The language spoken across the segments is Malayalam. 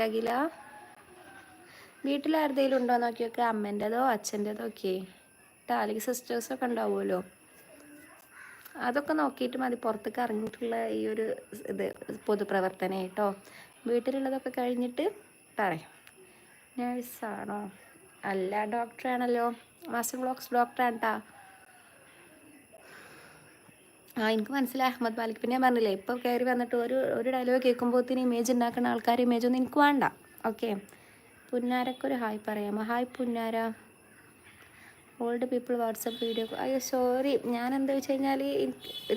ആകില്ല വീട്ടിൽ ആരുടെയും ഉണ്ടോ നോക്കിയൊക്കെ? അമ്മേന്റെതോ അച്ഛന്റെതോ ഒക്കെ? കേട്ടോ സിസ്റ്റേഴ്സൊക്കെ ഉണ്ടാവുമല്ലോ. അതൊക്കെ നോക്കിയിട്ട് മതി. പുറത്തേക്ക് ഇറങ്ങിയിട്ടുള്ള ഈ ഒരു ഇത് പൊതുപ്രവർത്തനം കേട്ടോ. വീട്ടിലുള്ളതൊക്കെ കഴിഞ്ഞിട്ട് പറയാം. നേഴ്സാണോ അല്ല ഡോക്ടറാണല്ലോ മാസ്റ്റർ ബ്ലോക്സ് ഡോക്ടറാണ് കേട്ടോ ആ എനിക്ക് മനസ്സിലായി അഹമ്മദ് മാലിക്. പിന്നെ ഞാൻ പറഞ്ഞില്ലേ ഇപ്പോൾ കയറി വന്നിട്ട് ഒരു ഒരു ഡയലോഗ് കേൾക്കുമ്പോഴത്തേന് ഇമേജ് ഉണ്ടാക്കുന്ന ആൾക്കാർ ഇമേജ് ഒന്നും എനിക്ക് വേണ്ട. ഓക്കെ പുന്നാരൊക്കെ ഒരു ഹായ് പറയാമോ ഹായ് പുന്നാര. ഓൾഡ് പീപ്പിൾ വാട്സപ്പ് വീഡിയോ അയ്യോ സോറി ഞാൻ എന്താ വെച്ച് കഴിഞ്ഞാൽ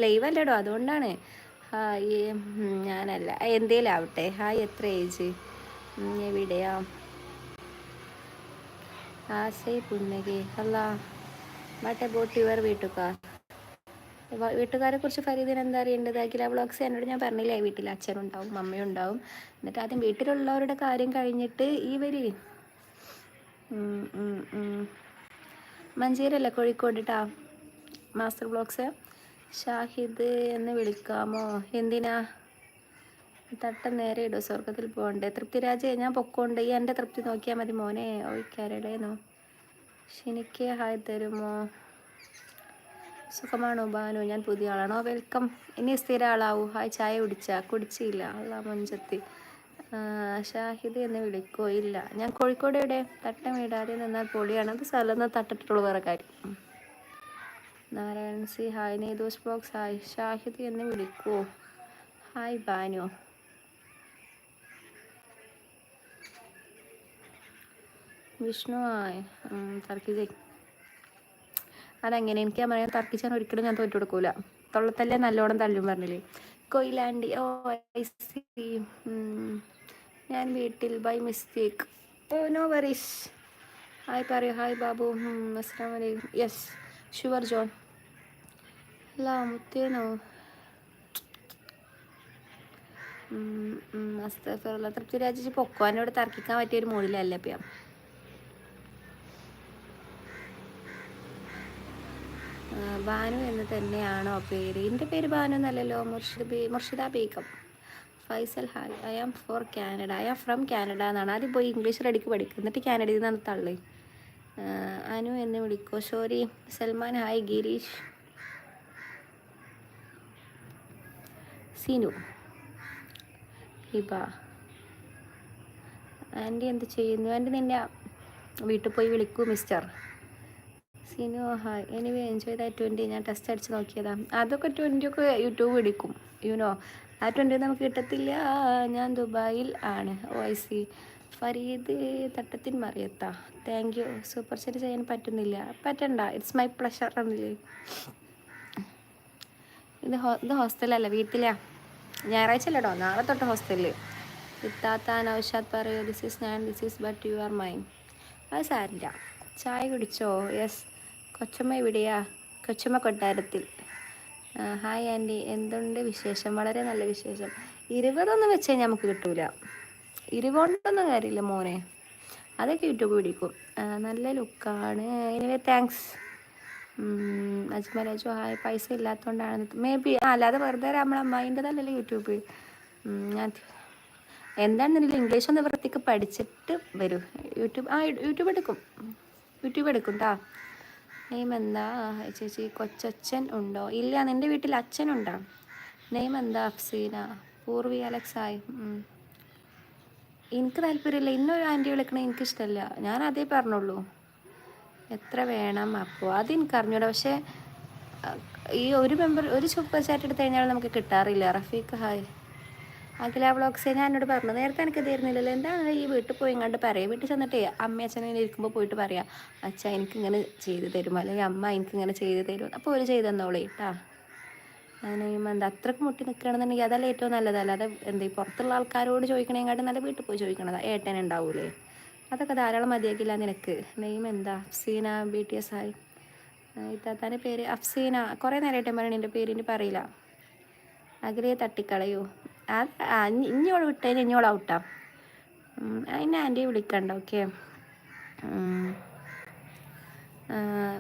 ലൈവ് അല്ലേടോ അതുകൊണ്ടാണ്. ഹായ് ഞാനല്ല. എന്തേലും ആവട്ടെ. ഹായ് എത്ര ഏജ് എവിടെയാ? ആസൈ പുന്നകെ. അല്ല വാട്ട് അബൌട്ട് യുവർ വീട്ടുകാർ? വീട്ടുകാരെ കുറിച്ച് ഫരീദിന് എന്താ അറിയേണ്ടത്? അഖില വ്ളോഗ്സ് എന്നോട് ഞാൻ പറഞ്ഞില്ലേ വീട്ടിൽ അച്ഛനുണ്ടാവും അമ്മയുണ്ടാവും എന്നിട്ട് ആദ്യം വീട്ടിലുള്ളവരുടെ കാര്യം കഴിഞ്ഞിട്ട് ഈ വരി. മഞ്ചേരല്ലേ കോഴിക്കോട് ടാ മാസ്റ്റർ ബ്ലോഗ്സ് ഷാഹിദ് എന്ന് വിളിക്കാമോ? എന്തിനാ? തട്ട നേരെ ഇടോ സ്വർഗത്തിൽ പോകണ്ടേ. തൃപ്തിരാജ് ഞാൻ പൊക്കോണ്ട് ഈ എന്റെ തൃപ്തി നോക്കിയാൽ മതി മോനെ. ഓയിക്കാരടേന്നോ ശനിക്ക് ഹായ് തരുമോ? സുഖമാണോ ബാനു ഞാൻ പുതിയ ആളാണോ? വെൽക്കം. ഇനി സ്ഥിര ആളാവൂ. ഹായ് ചായ കുടിച്ച? കുടിച്ചില്ല. അള്ളാ മഞ്ചത്തി. ഷാഹിദ് എന്ന് വിളിക്കോ? ഇല്ല. ഞാൻ കോഴിക്കോട് ഇവിടെ തട്ടം വീടാതെ നിന്നാൽ പൊളിയാണ്. അത് സ്ഥലം തട്ടിട്ടുള്ളൂ വേറെ കാര്യം. Narayan C hi. നെയ്തോസ് box hi. Shahid എന്ന് വിളിക്കോ? ഹായ് ബാനു. വിഷ്ണു ആയ് തർക്കിജയ് അതെങ്ങനെ? എനിക്ക് പറയാൻ തർക്കിച്ചാൻ ഒരിക്കലും ഞാൻ തോറ്റു കൊടുക്കൂല. തൊള്ളത്തല്ലേ നല്ലോണം തള്ളും പറഞ്ഞില്ലേ? കൊയിലാണ്ടി ഓ ഐ സി ഞാൻ വീട്ടിൽ by mistake oh no worries hi പറയൂ. ഹായ് ബാബു. അസ്സാം വലൈക്കും യെസ് ഷുവർ ജോൺ. അല്ല മുത്തേനോ? അസ്തഫറുള്ള തൃപ്തിരാജ് പൊക്കോ? എന്നോട് തർക്കിക്കാൻ പറ്റിയ ഒരു മൂടിലല്ല ഇപ്പം ബാനു എന്ന് തന്നെയാണോ പേര്? എന്റെ പേര് Banu എന്നല്ലല്ലോ Murshid B Murshida Begum. Faisal hi I am for Canada I am from Canada എന്നാണ്. ആദ്യം പോയി ഇംഗ്ലീഷ് റെഡിക്ക് പഠിക്കും എന്നിട്ട് കാനഡയിൽ നിന്നാണ് തള്ളി. അനു എന്ന് വിളിക്കോ. Sorry Salman hi Girish. Seenu. Hiba. Aunty എന്ത് ചെയ്യുന്നു? ആന്റി നിന്നെ വീട്ടിൽ പോയി വിളിക്കൂ mister. Sinu hi anyway enjoy that twenty ഞാൻ ടെസ്റ്റ് അടിച്ച് നോക്കിയതാണ് അതൊക്കെ ട്വന്റി ഒക്കെ യൂട്യൂബ് എടുക്കും യുനോ ആ ട്വന്റി നമുക്ക് കിട്ടത്തില്ല. ഞാൻ ദുബായിൽ ആണ്. Oh I see Farid Thattathin മറിയത്താ. താങ്ക് യു സൂപ്പർ സെറ്റ് ചെയ്യാൻ പറ്റുന്നില്ല. പറ്റണ്ട. ഇറ്റ്സ് മൈ പ്ലഷർ എന്നില്ലേ ഇത് ഹോ ഇത് ഹോസ്റ്റലല്ല വീട്ടിലാ. ഞായറാഴ്ച അല്ലടോ നാളെ തൊട്ട് ഹോസ്റ്റലിൽ ഇത്താത്ത നൗഷാദ് പറയൂ ദിസ് ഈസ് ഞാൻ this is but you are mine അത് സാരില്ല. ചായ കുടിച്ചോ? യെസ് കൊച്ചമ്മ എവിടെയാ? കൊച്ചമ്മ കൊട്ടാരത്തിൽ. Hi aunty. എന്തുണ്ട് വിശേഷം? വളരെ നല്ല വിശേഷം. ഇരുപതൊന്നും വെച്ച് കഴിഞ്ഞാൽ നമുക്ക് കിട്ടൂല. ഇരുപതൊന്നും കാര്യമില്ല മോനെ. അതൊക്കെ യൂട്യൂബ് പിടിക്കും. നല്ല ലുക്കാണ്. Anyway thanks Ajmal hi. പൈസ ഇല്ലാത്തതുകൊണ്ടാണ് മേ ബി അല്ലാതെ വെറുതെ നമ്മളെ അമ്മായിന്റെതല്ലല്ലോ യൂട്യൂബ്. ഞാൻ എന്താണെന്നില്ല ഇംഗ്ലീഷ് ഒന്ന് വൃത്തിക്ക് പഠിച്ചിട്ട് വരും. യൂട്യൂബ് ആ യൂട്യൂബ് എടുക്കും. യൂട്യൂബ് എടുക്കും കേട്ടോ നെയ്മ് എന്താ ചേച്ചി കൊച്ചച്ഛൻ ഉണ്ടോ? ഇല്ല നിന്റെ വീട്ടിൽ അച്ഛനുണ്ടോ നെയിം എന്താ അഫ്സീന? പൂർവി അലക്സായി. എനിക്ക് താല്പര്യമില്ല. ഇന്നൊരു ആന്റി വിളിക്കണ എനിക്കിഷ്ടമല്ല ഞാൻ അതേ പറഞ്ഞുള്ളൂ. എത്ര വേണം അപ്പോൾ അത് എനിക്ക് അറിഞ്ഞൂടാ. പക്ഷേ ഈ ഒരു മെമ്പർ ഒരു സൂപ്പർ ചാറ്റ് എടുത്തു കഴിഞ്ഞാൽ നമുക്ക് കിട്ടാറില്ല. റഫീഖ് ഹായ്. അഖില വ്ളോഗ്സ് ഞാൻ എന്നോട് പറഞ്ഞു നേരത്തെ എനിക്ക് തരുന്നില്ലല്ലോ. എന്താണ് ഈ വീട്ടിൽ പോയി ഇങ്ങോട്ട് പറയാം? വീട്ടിൽ ചെന്നിട്ട് അമ്മ അച്ഛനെ ഇരിക്കുമ്പോൾ പോയിട്ട് പറയാം അച്ഛ എനിക്കിങ്ങനെ ചെയ്ത് തരും. അല്ലെങ്കിൽ അമ്മ എനിക്കിങ്ങനെ ചെയ്ത് തരും. അപ്പോൾ ഒരു ചെയ്ത് തന്നോളേ കേട്ടാ അങ്ങനെ എന്താ അത്രയ്ക്ക് മുട്ടി നിൽക്കുകയാണെന്നുണ്ടെങ്കിൽ അതല്ല ഏറ്റവും നല്ലത്. അല്ലാതെ എന്താ പുറത്തുള്ള ആൾക്കാരോട് ചോദിക്കണേങ്കാട്ടും നല്ല വീട്ടിൽ പോയി ചോദിക്കണതാ. ഏട്ടൻ ഉണ്ടാവൂലേ? അതൊക്കെ ധാരാളം മതിയാക്കില്ല നിനക്ക്. നെയ്മ് എന്താ? അഫ്സീന ബി ടി എസ് ആയി. ഇത്താത്താന്റെ പേര് അഫ്സീന. കുറേ നേരമായിട്ട് പറയണ എന്റെ പേരിന് പറയില്ല. അഗ്രയെ തട്ടിക്കളയോ. ആ ഇഞ്ഞോൾ വിട്ടതിന് ഇഞ്ഞോട് ഔട്ടാ. അതിനെ ആന്റി വിളിക്കണ്ട ഓക്കെ?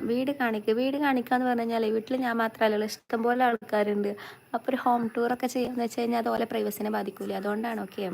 വീട് കാണിക്ക വീട് കാണിക്കുക എന്ന് പറഞ്ഞു കഴിഞ്ഞാൽ വീട്ടിൽ ഞാൻ മാത്രമല്ലല്ലോ ഇഷ്ടംപോലെ ആൾക്കാരുണ്ട്. അപ്പോൾ ഒരു ഹോം ടൂറൊക്കെ ചെയ്യാന്ന് വെച്ച് കഴിഞ്ഞാൽ അതുപോലെ പ്രൈവസിനെ ബാധിക്കൂലേ? അതുകൊണ്ടാണ് ഓക്കെ?